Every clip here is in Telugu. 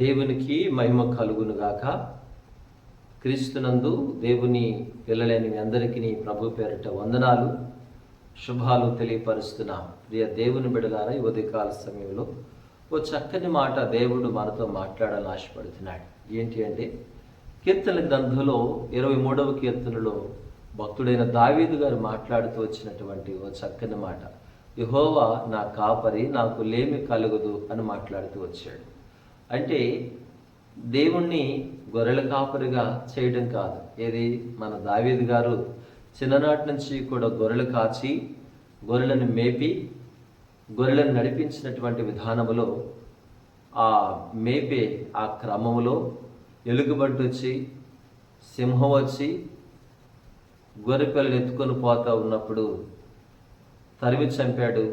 దేవునికి మహిమ కలుగునుగాక. క్రీస్తునందు దేవుని పిల్లలేని మీ అందరికీ ప్రభు పేరిట వందనాలు శుభాలు తెలియపరుస్తున్న. ప్రియ దేవుని బిడలారా ఈ ఉదయకాల సమయంలో ఓ చక్కని మాట దేవుడు మనతో మాట్లాడాలని ఆశపడుతున్నాడు. ఏంటి అంటే కీర్తన గ్రంథంలో ఇరవై మూడవ కీర్తనలో భక్తుడైన దావీదు గారు మాట్లాడుతూ వచ్చినటువంటి ఓ చక్కని మాట. యహోవా నా కాపరి నాకు లేమి కలుగదు అని మాట్లాడుతూ వచ్చాడు. అంటే దేవుణ్ణి గొర్రెల కాపరిగా చేయడం కాదు. ఏది? మన దావేది గారు చిన్ననాటి నుంచి కూడా గొర్రెలు కాచి గొర్రెలను మేపి గొర్రెలను నడిపించినటువంటి విధానములో ఆ మేపే ఆ క్రమములో ఎలుగుబంటి వచ్చి సింహం వచ్చి గొర్రె పిల్లలు ఎత్తుకొని పోతా ఉన్నప్పుడు తరిమి చంపాడు.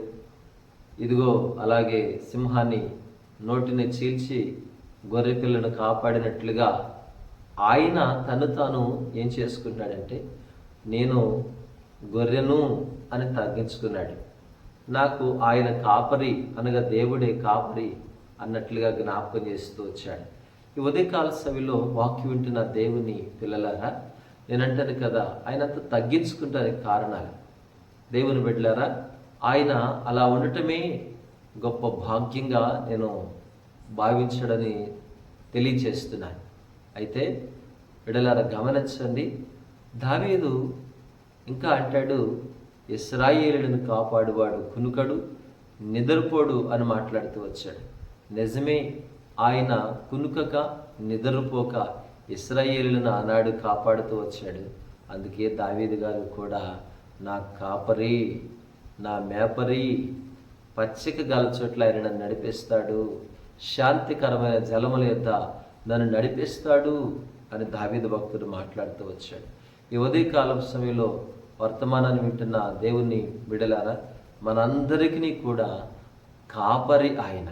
ఇదిగో అలాగే సింహాన్ని నోటిని చీల్చి గొర్రె పిల్లను కాపాడినట్లుగా ఆయన తను తాను ఏం చేసుకున్నాడంటే నేను గొర్రెను అని తగ్గించుకున్నాడు. నాకు ఆయన కాపరి అనగా దేవుడే కాపరి అన్నట్లుగా జ్ఞాపకం చేస్తూ వచ్చాడు. ఈ ఉదయకాల సభలో వాక్యం వింటున్న దేవుని పిల్లలారా నేనంటాను కదా ఆయన అంత తగ్గించుకుంటానికి కారణాలు. దేవుని బిడ్డలారా ఆయన అలా ఉండటమే గొప్ప భాగ్యంగా నేను భావించడని తెలియచేస్తున్నాను. అయితే విడలార గమనించండి. దావీదు ఇంకా అంటాడు ఇస్రాయేలులను కాపాడువాడు కునుకడు నిద్రపోడు అని మాట్లాడుతూ వచ్చాడు. నిజమే ఆయన కునుకక నిద్రపోక ఇస్రాయేలులను ఆనాడు కాపాడుతూ వచ్చాడు. అందుకే దావీదు గారు కూడా నా కాపరి నా మేపరి పచ్చిక గల చోట్ల ఆయన నన్ను నడిపిస్తాడు. శాంతికరమైన జలముల యొక్క నన్ను నడిపిస్తాడు అని దావీద భక్తుడు మాట్లాడుతూ వచ్చాడు. ఈ ఉదయకాలం సమయంలో వర్తమానాన్ని వింటున్న దేవుని బిడలారా మనందరికీ కూడా కాపరి ఆయన.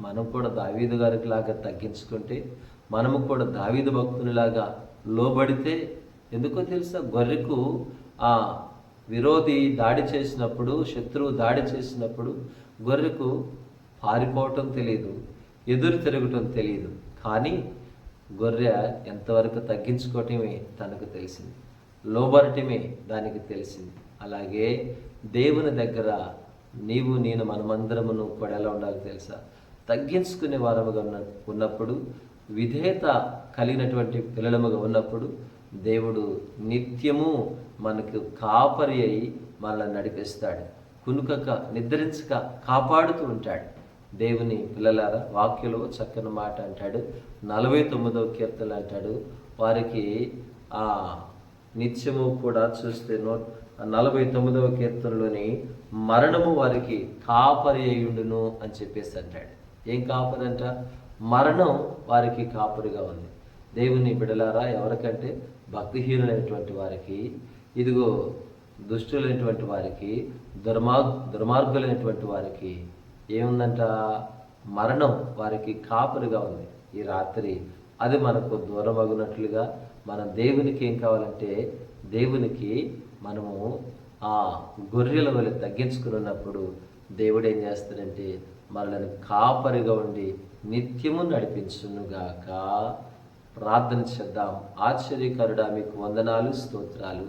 మనం కూడా దావీదు గారికి లాగా తగ్గించుకుంటే మనము కూడా దావీదు భక్తునిలాగా లోబడితే ఎందుకో తెలుసా? గొర్రెకు ఆ విరోధి దాడి చేసినప్పుడు శత్రువు దాడి చేసినప్పుడు గొర్రెకు పారిపోవటం తెలియదు ఎదురు తిరగటం తెలియదు కానీ గొర్రె ఎంతవరకు తగ్గించుకోవటమే తనకు తెలిసింది. లోబడటమే దానికి తెలిసింది. అలాగే దేవుని దగ్గర నీవు నేను మనమందరమును కూడా ఎలా ఉండాలి తెలుసా? తగ్గించుకునే వారముగా ఉన్న ఉన్నప్పుడు విధేయత కలిగినటువంటి పిల్లలముగా ఉన్నప్పుడు దేవుడు నిత్యము మనకు కాపరి అయి మనల్ని నడిపిస్తాడు. కునుకక నిద్రించక కాపాడుతూ ఉంటాడు. దేవుని పిల్లలారా వాక్యలో చక్కని మాట అంటాడు. నలభై తొమ్మిదవ కీర్తనలు అంటాడు. వారికి ఆ నిత్యము కూడా చూస్తే నో నలభై తొమ్మిదవ కీర్తనలోని మరణము వారికి కాపరి అయ్యుండును అని చెప్పేసి అంటాడు. ఏం కాపరి అంట మరణం వారికి కాపరిగా ఉంది. దేవుని బిడలారా ఎవరికంటే భక్తిహీనులైనటువంటి వారికి ఇదిగో దుష్టులైనటువంటి వారికి దుర్మార్ దుర్మార్గులైనటువంటి వారికి ఏముందంట? మరణం వారికి కాపరిగా ఉంది ఈ రాత్రి. అది మనకు దూరమగినట్లుగా మన దేవునికి ఏం కావాలంటే దేవునికి మనము ఆ గొర్రెల వల్ల తగ్గించుకున్నప్పుడు దేవుడు ఏం చేస్తాడంటే మనల్ని కాపరిగా ఉండి నిత్యము నడిపించునుగాక. ప్రార్థన చేద్దాం. ఆశ్చర్యకరుడా మీకు వందనాలు స్తోత్రాలు.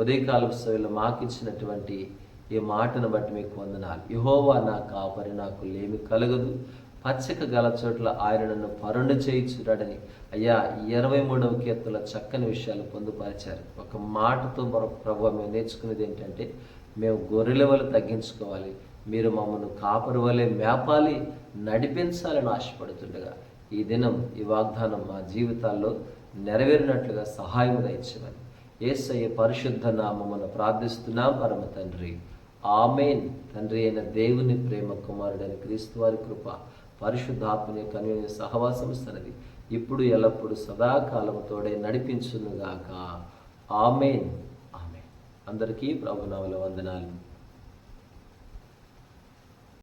ఉదయకాల సమయంలో మాకిచ్చినటువంటి ఈ మాటను బట్టి మీకు వందనాలు. యహోవా నా కాపరి నాకు లేమి కలగదు. పచ్చక గల చోట్ల ఆయన నన్ను పరుణు చేయించున్నాడని అయ్యా ఇరవై మూడవ కీర్తనలో చక్కని విషయాలు పొందుపరిచారు. ఒక మాటతో ప్రభు మేము నేర్చుకునేది ఏంటంటే మేము గొర్రెల వల్ల తగ్గించుకోవాలి. మీరు మమ్మల్ని కాపరి వలె మేపాలి నడిపించాలని ఆశపడుతుండగా. ఈ దినం ఈ వాగ్దానం మా జీవితాల్లో నెరవేరినట్లుగా సహాయం దయచేమని ఏసయ్య పరిశుద్ధ నామమున ప్రార్థిస్తున్నాం. పరమ తండ్రి. ఆమెన్. తండ్రి అయిన దేవుని ప్రేమ కుమారుడైన క్రీస్తు వారి కృప పరిశుద్ధాత్మని యొక్క సహవాసం సన్నది ఇప్పుడు ఎల్లప్పుడు సదాకాలము తోడే నడిపించునుగాక. ఆమెన్. ఆమెన్. అందరికీ ప్రభునామల వందనాలు.